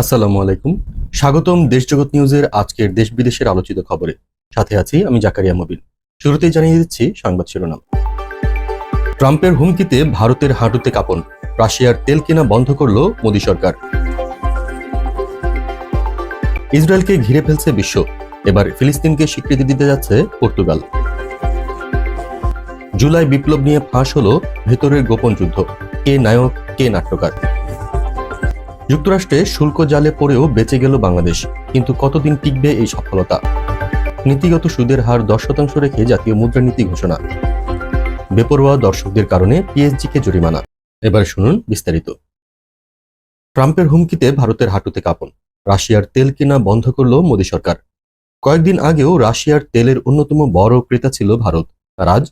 আসসালামু আলাইকুম। স্বাগতম দেশজগৎ নিউজের আজকের দেশ বিদেশের আলোচিত খবরে। সাথে আছি আমি জাকারিয়া মবিন। শুরুতেই জানিয়ে দিচ্ছি সংবাদ শিরোনাম। ট্রাম্পের হুমকিতে ভারতের হাঁটুতে কাঁপন। রাশিয়ার তেল কেনা বন্ধ করল মোদী সরকার। ইসরায়েলকে ঘিরে ফেলছে বিশ্ব। এবার ফিলিস্তিনকে স্বীকৃতি দিতে যাচ্ছে পর্তুগাল। জুলাই বিপ্লব নিয়ে ফাঁস হলো ভেতরের গোপন যুদ্ধ। কে নায়ক, কে নাট্যকার। যুক্তরাষ্ট্রে শুল্ক জালে পড়েও বেঁচে গেল বাংলাদেশ, কিন্তু কতদিন টিকবে এই সফলতা? নীতিগত সুদের হার দশ শতাংশ রেখে জাতীয় মুদ্রানীতি ঘোষণা। বেপরোয়া দর্শকদের কারণে পিএসজিকে জরিমানা। এবার শুনুন বিস্তারিত। ট্রাম্পের হুমকিতে ভারতের হাঁটুতে কাঁপন। রাশিয়ার তেল কেনা বন্ধ করল মোদী সরকার। কয়েকদিন আগেও রাশিয়ার তেলের অন্যতম বড় ক্রেতা ছিল ভারত। আর আজ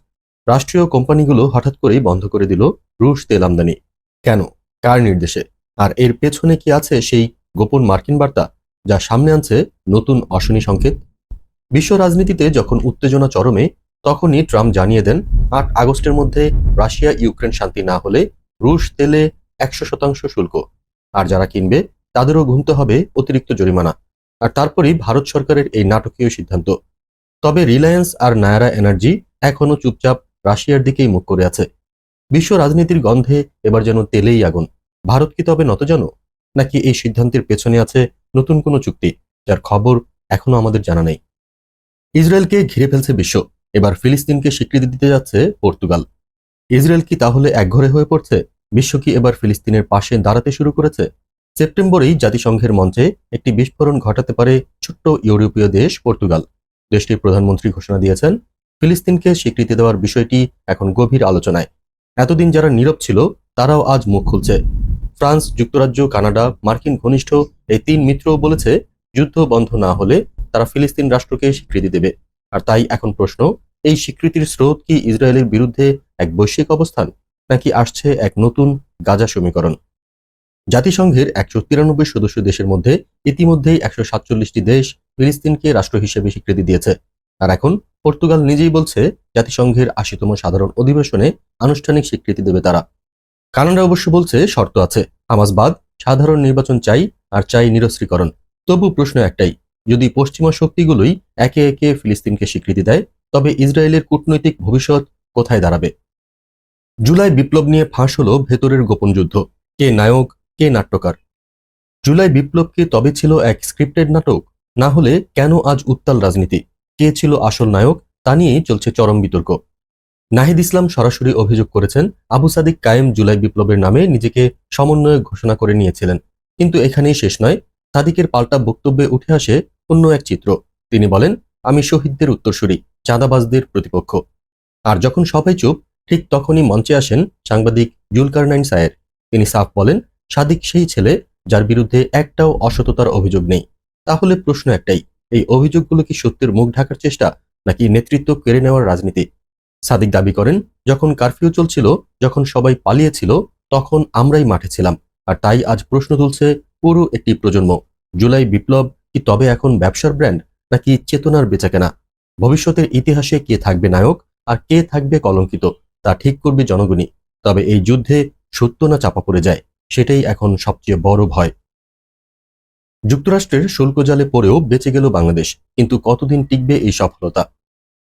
রাষ্ট্রীয় কোম্পানিগুলো হঠাৎ করেই বন্ধ করে দিল রুশ তেল আমদানি। কেন? কার নির্দেশে? আর এর পেছনে কি আছে সেই গোপন মার্কিন বার্তা যা সামনে আনছে নতুন অশনি সংকেত? বিশ্ব রাজনীতিতে যখন উত্তেজনা চরমে, তখনই ট্রাম্প জানিয়ে দেন, আট আগস্টের মধ্যে রাশিয়া ইউক্রেন শান্তি না হলে রুশ তেলে একশো শতাংশ শুল্ক। আর যারা কিনবে, তাদেরও গুনতে হবে অতিরিক্ত জরিমানা। আর তারপরই ভারত সরকারের এই নাটকীয় সিদ্ধান্ত। তবে রিলায়েন্স আর নায়ারা এনার্জি এখনও চুপচাপ রাশিয়ার দিকেই মুখ করে আছে। বিশ্ব রাজনীতির গন্ধে এবার যেন তেলেই আগুন। ভারত কি তবে নতজানো? নাকি এই সিদ্ধান্তের পেছনে আছে নতুন কোনো চুক্তি, যার খবর এখনও আমাদের জানা নেই? ইসরায়েলকে ঘিরে ফেলছে বিশ্ব। এবার ফিলিস্তিনকে স্বীকৃতি দিতে যাচ্ছে পর্তুগাল। ইসরায়েল কি তাহলে একঘরে হয়ে পড়ছে? বিশ্ব কি এবার ফিলিস্তিনের পাশে দাঁড়াতে শুরু করেছে? সেপ্টেম্বরেই জাতিসংঘের মঞ্চে একটি বিস্ফোরণ ঘটাতে পারে ছোট্ট ইউরোপীয় দেশ পর্তুগাল। দেশটির প্রধানমন্ত্রী ঘোষণা দিয়েছেন, ফিলিস্তিনকে স্বীকৃতি দেওয়ার বিষয়টি এখন গভীর আলোচনায়। এতদিন যারা নীরব ছিল, তারাও আজ মুখ খুলছে। ফ্রান্স, যুক্তরাজ্য, কানাডা, মার্কিন ঘনিষ্ঠ এই তিন মিত্রও বলেছে যুদ্ধ বন্ধ না হলে তারা ফিলিস্তিন রাষ্ট্রকে স্বীকৃতি দেবে। আর তাই এখন প্রশ্ন, এই স্বীকৃতির স্রোত কি ইসরায়েলের বিরুদ্ধে এক বৈশ্বিক অবস্থান, নাকি আসছে এক নতুন গাজা সমীকরণ? জাতিসংঘের একশো তিরানব্বই সদস্য দেশের মধ্যে ইতিমধ্যেই একশো সাতচল্লিশটি দেশ ফিলিস্তিনকে রাষ্ট্র হিসেবে স্বীকৃতি দিয়েছে। আর এখন পর্তুগাল নিজেই বলছে, জাতিসংঘের আশিতম সাধারণ অধিবেশনে আনুষ্ঠানিক স্বীকৃতি দেবে তারা। কানাডা অবশ্য বলছে শর্ত আছে। হামাস বাদ, সাধারণ নির্বাচন চাই আর চাই নিরস্ত্রীকরণ। তবু প্রশ্ন একটাই, যদি পশ্চিমা শক্তিগুলোই একে একে ফিলিস্তিনকে স্বীকৃতি দেয়, তবে ইসরায়েলের কূটনৈতিক ভবিষ্যৎ কোথায় দাঁড়াবে? জুলাই বিপ্লব নিয়ে ফাঁস হলো ভেতরের গোপন যুদ্ধ। কে নায়ক, কে নাট্যকার? জুলাই বিপ্লব কি তবে ছিল এক স্ক্রিপ্টেড নাটক? না হলে কেন আজ উত্তাল রাজনীতি? কে ছিল আসল নায়ক? তা নিয়েই চলছে চরম বিতর্ক। নাহিদ ইসলাম সরাসরি অভিযোগ করেছেন, আবু সাদিক কায়েম জুলাই বিপ্লবের নামে নিজেকে সমন্বয়ক ঘোষণা করে নিয়েছিলেন। কিন্তু এখানেই শেষ নয়, সাদিকের পাল্টা বক্তব্যে উঠে আসে অন্য এক চিত্র। তিনি বলেন, আমি শহীদদের উত্তরসূরি, চাঁদাবাজদের প্রতিপক্ষ। আর যখন সবাই চুপ, ঠিক তখনই মঞ্চে আসেন সাংবাদিক জুলকারনাইন সায়ের। তিনি সাফ বলেন, সাদিক সেই ছেলে যার বিরুদ্ধে একটাও অসততার অভিযোগ নেই। তাহলে প্রশ্ন একটাই, এই অভিযোগগুলো কি সত্যের মুখ ঢাকার চেষ্টা, নাকি নেতৃত্ব কেড়ে নেওয়ার রাজনীতি? সাদিক দাবি করেন, যখন কারফিউ চলছিল, যখন সবাই পালিয়েছিল, তখন আমরাই মাঠে ছিলাম। আর তাই আজ প্রশ্ন তুলছে পুরো একটি প্রজন্ম। জুলাই বিপ্লব কি তবে এখন ব্যবসার ব্র্যান্ড, নাকি চেতনার বেচাকেনা? ভবিষ্যতের ইতিহাসে কে থাকবে নায়ক আর কে থাকবে কলঙ্কিত, তা ঠিক করবে জনগণই। তবে এই যুদ্ধে সত্য না চাপা পড়ে যায়, সেটাই এখন সবচেয়ে বড় ভয়। যুক্তরাষ্ট্রের শুল্ক জালে পড়েও বেঁচে গেল বাংলাদেশ, কিন্তু কতদিন টিকবে এই সফলতা?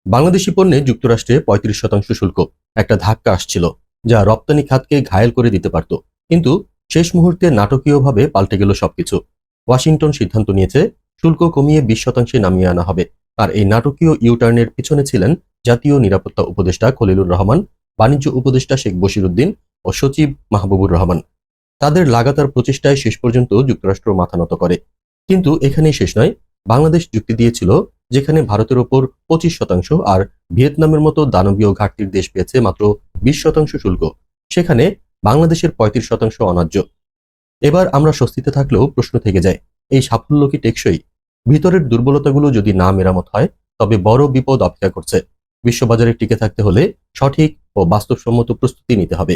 বাংলাদেশি পণ্যে যুক্তরাষ্ট্রে পঁয়ত্রিশ শতাংশ শুল্ক একটা ধাক্কা আসছিল, যা রপ্তানি খাতকে ঘায়েল করে দিতে পারত। কিন্তু শেষ মুহূর্তে নাটকীয়ভাবে পাল্টে গেল সবকিছু। ওয়াশিংটন সিদ্ধান্ত নিয়েছে, শুল্ক কমিয়ে বিশ শতাংশে নামিয়ে আনা হবে। আর এই নাটকীয় ইউটার্নের পিছনে ছিলেন জাতীয় নিরাপত্তা উপদেষ্টা খলিলুর রহমান, বাণিজ্য উপদেষ্টা শেখ বশিরুদ্দিন ও সচিব মাহবুবুর রহমান। তাদের লাগাতার প্রচেষ্টায় শেষ পর্যন্ত যুক্তরাষ্ট্র মাথা নত করে। কিন্তু এখানেই শেষ নয়, বাংলাদেশ যুক্তি দিয়েছিল যেখানে ভারতের ওপর পঁচিশ শতাংশ আর ভিয়েতনামের মতো দানবীয় ঘাটতির দেশ পেয়েছে মাত্র বিশ শতাংশ শুল্ক। সেখানে বাংলাদেশের পঁয়ত্রিশ শতাংশ অনার্য। এবার আমরা স্বস্তিতে থাকলেও প্রশ্ন থেকে যায়, এই সাফল্য কি টেকসই? ভিতরের দুর্বলতাগুলো যদি না মেরামত হয়, তবে বড় বিপদ অপেক্ষা করছে। বিশ্ববাজারে টিকে থাকতে হলে সঠিক ও বাস্তবসম্মত প্রস্তুতি নিতে হবে।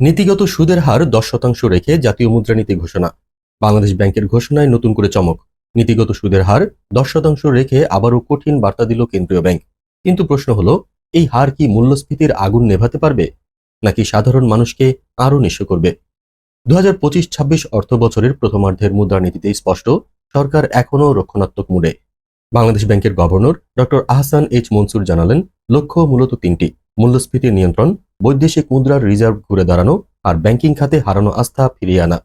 নীতিগত সুদের হার দশ শতাংশ রেখে জাতীয় মুদ্রানীতি ঘোষণা। বাংলাদেশ ব্যাংকের ঘোষণায় নতুন করে চমক। নীতিগত সুদের হার দশ শতাংশ রেখে আবারও কঠিন বার্তা দিল কেন্দ্রীয় ব্যাংক। কিন্তু প্রশ্ন হলো, এই হার কি মূল্যস্ফীতির আগুন নেভাতে পারবে, নাকি সাধারণ মানুষকে আরও নিঃস্ব করবে? দু হাজার পঁচিশ ছাব্বিশ অর্থ বছরের প্রথমার্ধের মুদ্রানীতিতে স্পষ্ট, সরকার এখনও রক্ষণাত্মক মুডে। বাংলাদেশ ব্যাংকের governor doctor Ahsan H Mansur জানালেন, লক্ষ্য মূলত তিনটি মূল্যস্ফীতি নিয়ন্ত্রণ, বৈদেশিক মুদ্রার রিজার্ভ ঘুরে দাঁড়ানো আর ব্যাংকিং খাতে হারানো আস্থা ফিরিয়ে আনা।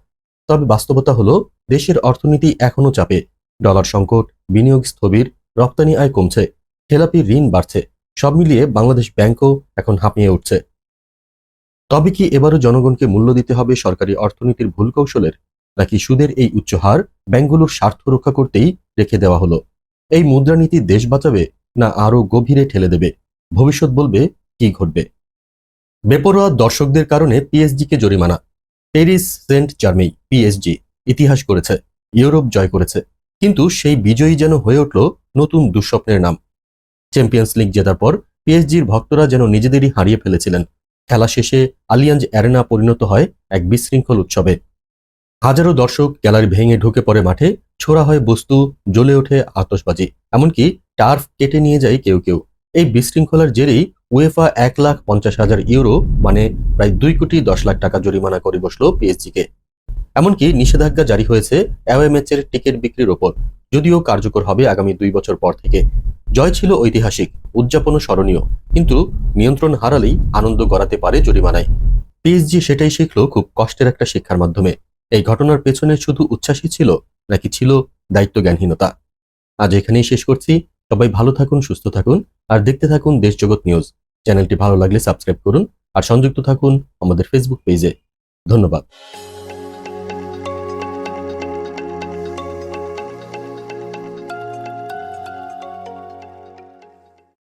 তবে বাস্তবতা হলো, দেশের অর্থনীতি এখনও চাপে ডলার সংকট, বিনিয়োগ স্থবির, রপ্তানি আয় কমছে, খেলাপি ঋণ বাড়ছে, সব মিলিয়ে বাংলাদেশ ব্যাংকও এখন হাঁপিয়ে উঠছে। তবে কি এবারও জনগণকে মূল্য দিতে হবে সরকারি অর্থনীতির ভুল কৌশলের, নাকি সুদের এই উচ্চ হার ব্যাংকগুলোর স্বার্থ রক্ষা করতেই রেখে দেওয়া হলো? এই মুদ্রানীতি দেশ বাঁচাবে না আরও গভীরে ঠেলে দেবে? ভবিষ্যৎ বলবে, কি ঘটবে? বেপরোয়া দর্শকদের কারণে পিএসজিকে জরিমানা। প্যারিস সেন্ট জার্মেই, পিএসজি, ইতিহাস করেছে, ইউরোপ জয় করেছে। কিন্তু সেই বিজয়ী যেন হয়ে উঠল নতুন দুঃস্বপ্নের নাম। চ্যাম্পিয়ন্স লিগ জেতার পর পিএসজির ভক্তরা যেন নিজেদেরই হারিয়ে ফেলেছিলেন। খেলা শেষে আলিয়াঞ্জ অ্যারেনা পরিণত হয় এক বিশৃঙ্খল উৎসবে। হাজারো দর্শক গ্যালারি ভেঙে ঢুকে পড়ে মাঠে, ছোড়া হয় বস্তু, জ্বলে ওঠে আতশবাজি, এমনকি টার্ফ কেটে নিয়ে যায় কেউ কেউ। এই বিশৃঙ্খলার জেরেই উয়েফা এক লাখ পঞ্চাশ হাজার ইউরো মানে প্রায় দুই কোটি দশ লাখ টাকা জরিমানা করে বসল পিএসজিকে এমনকি নিষেধাজ্ঞা জারি হয়েছে অ্যাওয়ে ম্যাচের টিকিট বিক্রির ওপর, যদিও কার্যকর হবে আগামী দুই বছর পর থেকে। জয় ছিল ঐতিহাসিক, উদযাপনও স্মরণীয়, কিন্তু নিয়ন্ত্রণ হারালেই আনন্দ গড়াতে পারে জরিমানায়। পিএসজি সেটাই শিখল খুব কষ্টের একটা শিক্ষার মাধ্যমে। এই ঘটনার পেছনে শুধু উচ্ছ্বাসই ছিল, নাকি ছিল দায়িত্ব জ্ঞানহীনতা আজ এখানেই শেষ করছি। সবাই ভালো থাকুন, সুস্থ থাকুন, আর দেখতে থাকুন দেশজগৎ নিউজ। চ্যানেলটি ভালো লাগলে সাবস্ক্রাইব করুন, আর সংযুক্ত থাকুন আমাদের ফেসবুক পেজে ধন্যবাদ।